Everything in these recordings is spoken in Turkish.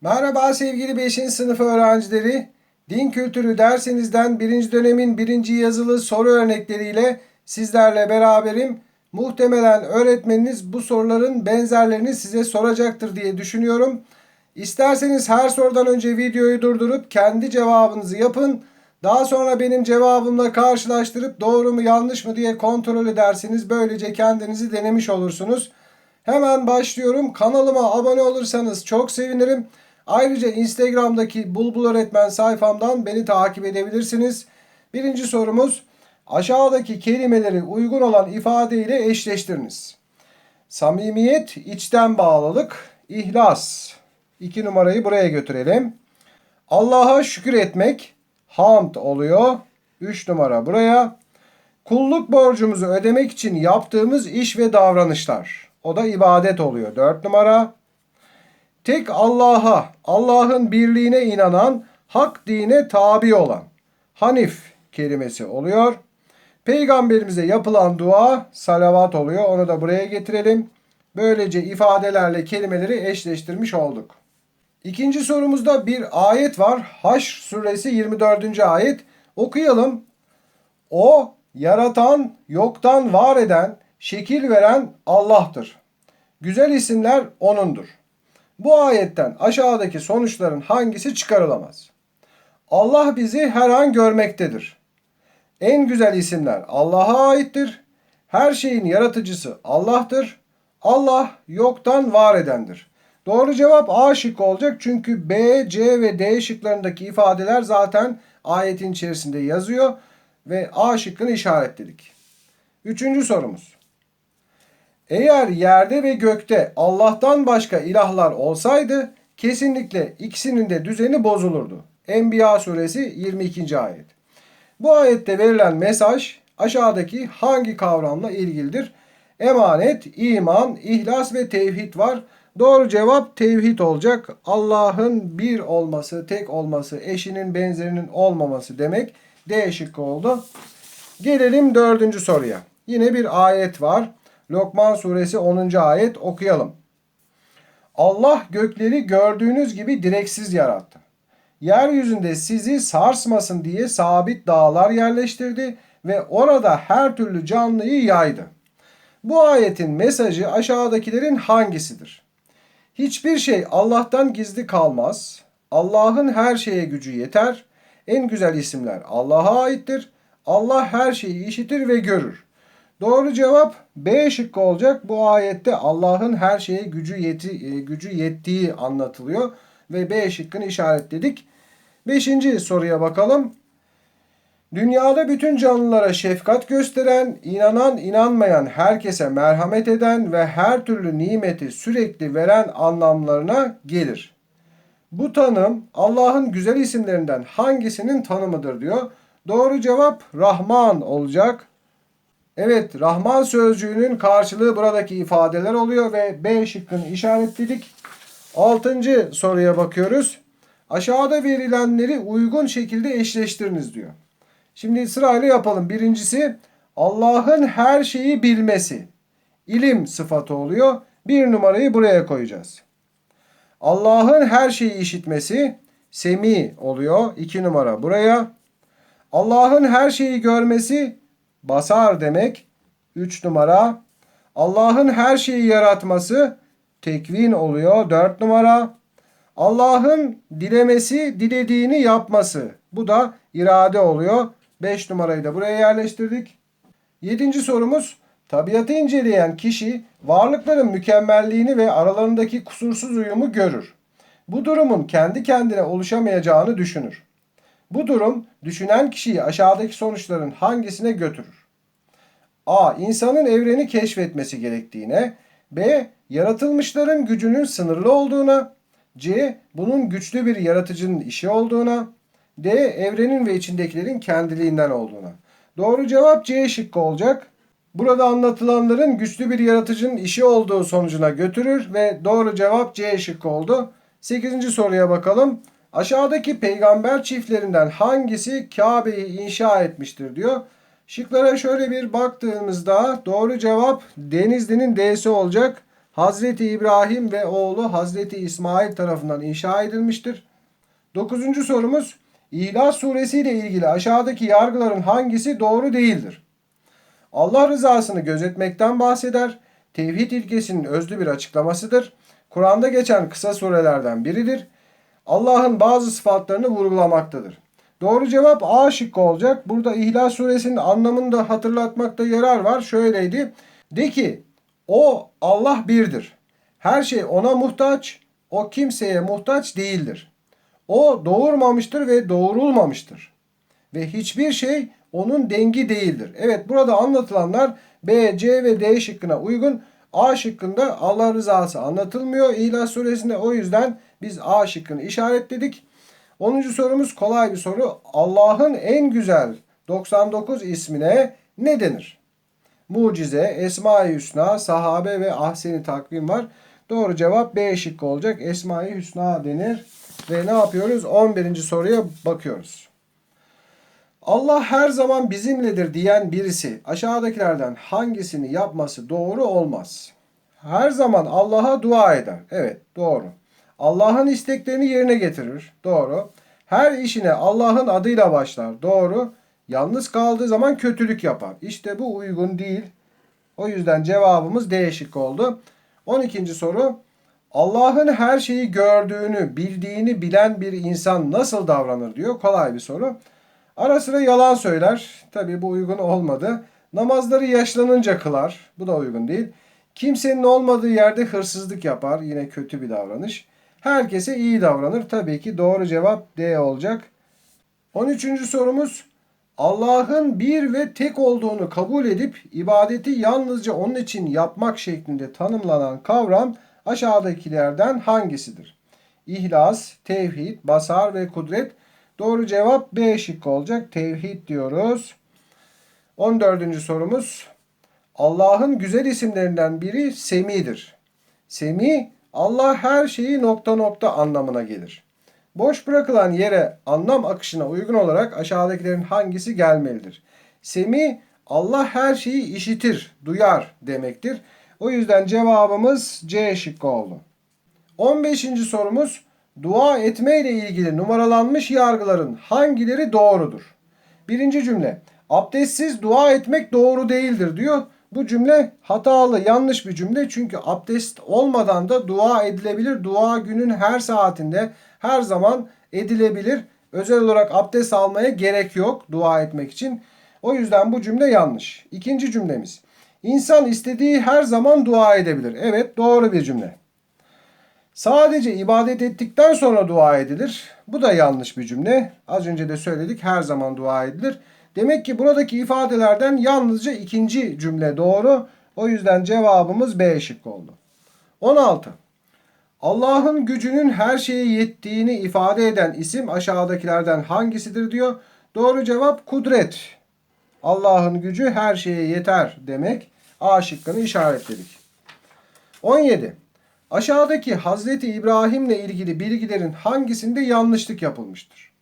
Merhaba sevgili 5. sınıf öğrencileri. Din kültürü dersinizden 1. dönemin 1. yazılı soru örnekleriyle sizlerle beraberim. Muhtemelen öğretmeniniz bu soruların benzerlerini size soracaktır diye düşünüyorum. İsterseniz her sorudan önce videoyu durdurup kendi cevabınızı yapın. Daha sonra benim cevabımla karşılaştırıp doğru mu yanlış mı diye kontrol edersiniz. Böylece kendinizi denemiş olursunuz. Hemen başlıyorum. Kanalıma abone olursanız çok sevinirim. Ayrıca Instagram'daki Bulbul Öğretmen sayfamdan beni takip edebilirsiniz. Birinci sorumuz aşağıdaki kelimeleri uygun olan ifade ile eşleştiriniz. Samimiyet, içten bağlılık, ihlas. İki numarayı buraya götürelim. Allah'a şükür etmek, hamd oluyor. Üç numara buraya. Kulluk borcumuzu ödemek için yaptığımız iş ve davranışlar. O da ibadet oluyor. Dört numara. Tek Allah'a, Allah'ın birliğine inanan, hak dine tabi olan. Hanif kelimesi oluyor. Peygamberimize yapılan dua salavat oluyor. Onu da buraya getirelim. Böylece ifadelerle kelimeleri eşleştirmiş olduk. İkinci sorumuzda bir ayet var. Haşr suresi 24. ayet. Okuyalım. O yaratan, yoktan var eden, şekil veren Allah'tır. Güzel isimler O'nundur. Bu ayetten aşağıdaki sonuçların hangisi çıkarılamaz? Allah bizi her an görmektedir. En güzel isimler Allah'a aittir. Her şeyin yaratıcısı Allah'tır. Allah yoktan var edendir. Doğru cevap A şıkkı olacak çünkü B, C ve D şıklarındaki ifadeler zaten ayetin içerisinde yazıyor ve A şıkkını işaretledik. Üçüncü sorumuz. Eğer yerde ve gökte Allah'tan başka ilahlar olsaydı kesinlikle ikisinin de düzeni bozulurdu. Enbiya suresi 22. ayet. Bu ayette verilen mesaj aşağıdaki hangi kavramla ilgilidir? Emanet, iman, ihlas ve tevhid var. Doğru cevap tevhid olacak. Allah'ın bir olması, tek olması, eşinin benzerinin olmaması demek. D şıkkı oldu. Gelelim dördüncü soruya. Yine bir ayet var. Lokman suresi 10. ayet okuyalım. Allah gökleri gördüğünüz gibi direksiz yarattı. Yeryüzünde sizi sarsmasın diye sabit dağlar yerleştirdi ve orada her türlü canlıyı yaydı. Bu ayetin mesajı aşağıdakilerin hangisidir? Hiçbir şey Allah'tan gizli kalmaz. Allah'ın her şeye gücü yeter. En güzel isimler Allah'a aittir. Allah her şeyi işitir ve görür. Doğru cevap B şıkkı olacak. Bu ayette Allah'ın her şeye gücü yeti, e, gücü yettiği anlatılıyor ve B şıkkını işaretledik. Beşinci soruya bakalım. Dünyada bütün canlılara şefkat gösteren, inanan inanmayan herkese merhamet eden ve her türlü nimeti sürekli veren anlamlarına gelir. Bu tanım Allah'ın güzel isimlerinden hangisinin tanımıdır diyor. Doğru cevap Rahman olacak. Evet, Rahman sözcüğünün karşılığı buradaki ifadeler oluyor ve B şıkkını işaretledik. Altıncı soruya bakıyoruz. Aşağıda verilenleri uygun şekilde eşleştiriniz diyor. Şimdi sırayla yapalım. Birincisi Allah'ın her şeyi bilmesi. İlim sıfatı oluyor. Bir numarayı buraya koyacağız. Allah'ın her şeyi işitmesi semi oluyor. İki numara buraya. Allah'ın her şeyi görmesi basar demek. 3 numara. Allah'ın her şeyi yaratması tekvin oluyor. 4 numara. Allah'ın dilemesi, dilediğini yapması. Bu da irade oluyor. 5 numarayı da buraya yerleştirdik. 7. sorumuz. Tabiatı inceleyen kişi varlıkların mükemmelliğini ve aralarındaki kusursuz uyumu görür. Bu durumun kendi kendine oluşamayacağını düşünür. Bu durum düşünen kişiyi aşağıdaki sonuçların hangisine götürür? A. İnsanın evreni keşfetmesi gerektiğine. B. Yaratılmışların gücünün sınırlı olduğuna. C. Bunun güçlü bir yaratıcının işi olduğuna. D. Evrenin ve içindekilerin kendiliğinden olduğuna. Doğru cevap C şıkkı olacak. Burada anlatılanların güçlü bir yaratıcının işi olduğu sonucuna götürür ve doğru cevap C şıkkı oldu. 8. soruya bakalım. Aşağıdaki peygamber çiftlerinden hangisi Kabe'yi inşa etmiştir diyor. Şıklara şöyle bir baktığımızda doğru cevap Denizli'nin D'si olacak. Hazreti İbrahim ve oğlu Hazreti İsmail tarafından inşa edilmiştir. Dokuzuncu sorumuz İhlas suresi ile ilgili aşağıdaki yargıların hangisi doğru değildir? Allah rızasını gözetmekten bahseder. Tevhid ilkesinin özlü bir açıklamasıdır. Kur'an'da geçen kısa surelerden biridir. Allah'ın bazı sıfatlarını vurgulamaktadır. Doğru cevap A şıkkı olacak. Burada İhlas suresinin anlamını da hatırlatmakta yarar var. Şöyleydi. De ki o Allah birdir. Her şey ona muhtaç. O kimseye muhtaç değildir. O doğurmamıştır ve doğurulmamıştır. Ve hiçbir şey onun dengi değildir. Evet burada anlatılanlar B, C ve D şıkkına uygun. A şıkkında Allah rızası anlatılmıyor İhlas suresinde. O yüzden biz A şıkkını işaretledik. 10. sorumuz kolay bir soru. Allah'ın en güzel 99 ismine ne denir? Mucize, Esma-i Hüsna, Sahabe ve Ahseni takvim var. Doğru cevap B şıkkı olacak. Esma-i Hüsna denir. Ve ne yapıyoruz? 11. soruya bakıyoruz. Allah her zaman bizimledir diyen birisi aşağıdakilerden hangisini yapması doğru olmaz? Her zaman Allah'a dua eder. Evet doğru. Allah'ın isteklerini yerine getirir. Doğru. Her işine Allah'ın adıyla başlar. Doğru. Yalnız kaldığı zaman kötülük yapar. İşte bu uygun değil. O yüzden cevabımız D şıkkı oldu. 12. soru. Allah'ın her şeyi gördüğünü, bildiğini bilen bir insan nasıl davranır diyor. Kolay bir soru. Ara sıra yalan söyler. Tabi bu uygun olmadı. Namazları yaşlanınca kılar. Bu da uygun değil. Kimsenin olmadığı yerde hırsızlık yapar. Yine kötü bir davranış. Herkese iyi davranır. Tabii ki doğru cevap D olacak. 13. sorumuz. Allah'ın bir ve tek olduğunu kabul edip ibadeti yalnızca onun için yapmak şeklinde tanımlanan kavram aşağıdakilerden hangisidir? İhlas, tevhid, basar ve kudret. Doğru cevap B şıkkı olacak. Tevhid diyoruz. 14. sorumuz. Allah'ın güzel isimlerinden biri Semi'dir. Semi, Allah her şeyi nokta nokta anlamına gelir. Boş bırakılan yere anlam akışına uygun olarak aşağıdakilerin hangisi gelmelidir? Semi, Allah her şeyi işitir, duyar demektir. O yüzden cevabımız C şıkkı oldu. 15. sorumuz dua etme ile ilgili numaralanmış yargıların hangileri doğrudur? Birinci cümle abdestsiz dua etmek doğru değildir diyor. Bu cümle hatalı, yanlış bir cümle. Çünkü abdest olmadan da dua edilebilir. Dua günün her saatinde, her zaman edilebilir. Özel olarak abdest almaya gerek yok dua etmek için. O yüzden bu cümle yanlış. İkinci cümlemiz. İnsan istediği her zaman dua edebilir. Evet doğru bir cümle. Sadece ibadet ettikten sonra dua edilir. Bu da yanlış bir cümle. Az önce de söyledik her zaman dua edilir. Demek ki buradaki ifadelerden yalnızca ikinci cümle doğru. O yüzden cevabımız B şık oldu. 16. Allah'ın gücünün her şeye yettiğini ifade eden isim aşağıdakilerden hangisidir diyor. Doğru cevap kudret. Allah'ın gücü her şeye yeter demek. A şıkkını işaretledik. 17. Aşağıdaki Hazreti İbrahim'le ilgili bilgilerin hangisinde yanlışlık yapılmıştır?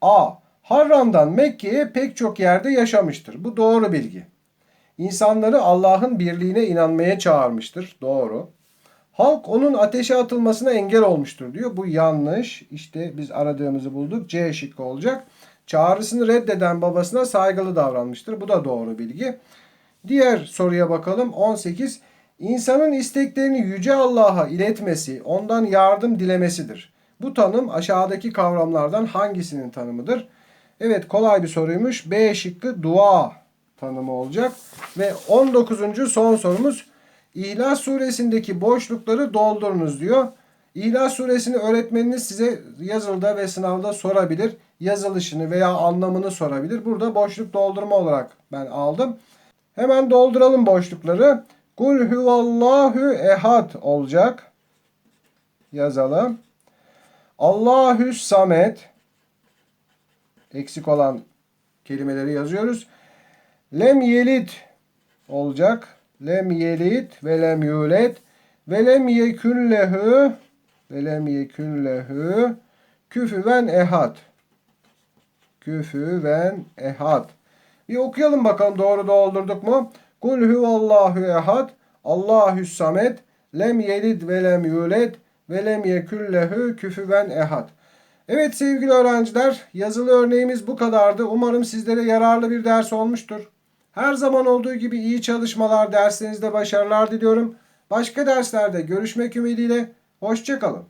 A. Harran'dan Mekke'ye pek çok yerde yaşamıştır. Bu doğru bilgi. İnsanları Allah'ın birliğine inanmaya çağırmıştır. Doğru. Halk onun ateşe atılmasına engel olmuştur diyor. Bu yanlış. İşte biz aradığımızı bulduk. C şıkkı olacak. Çağrısını reddeden babasına saygılı davranmıştır. Bu da doğru bilgi. Diğer soruya bakalım. 18. İnsanın isteklerini yüce Allah'a iletmesi, ondan yardım dilemesidir. Bu tanım aşağıdaki kavramlardan hangisinin tanımıdır? Evet kolay bir soruymuş. B şıkkı dua tanımı olacak. Ve 19. son sorumuz İhlas suresindeki boşlukları doldurunuz diyor. İhlas suresini öğretmeniniz size yazılıda ve sınavda sorabilir. Yazılışını veya anlamını sorabilir. Burada boşluk doldurma olarak ben aldım. Hemen dolduralım boşlukları. Kul huvallahu ehad olacak. Yazalım. Allahü samet eksik olan kelimeleri yazıyoruz. Lem yelit olacak. Lem yelit ve lem yulet ve lem yekün lehu ve lem yekün lehu küfüven ehad. Küfüven ehad. Bir okuyalım bakalım doğru doldurduk mu? Kul huvallahu ehad. Allahü samet. lem yelid ve lem yuled ve lem yekun lehu küfüven ehad. Evet sevgili öğrenciler, yazılı örneğimiz bu kadardı. Umarım sizlere yararlı bir ders olmuştur. Her zaman olduğu gibi iyi çalışmalar, derslerinizde başarılar diliyorum. Başka derslerde görüşmek ümidiyle, hoşçakalın.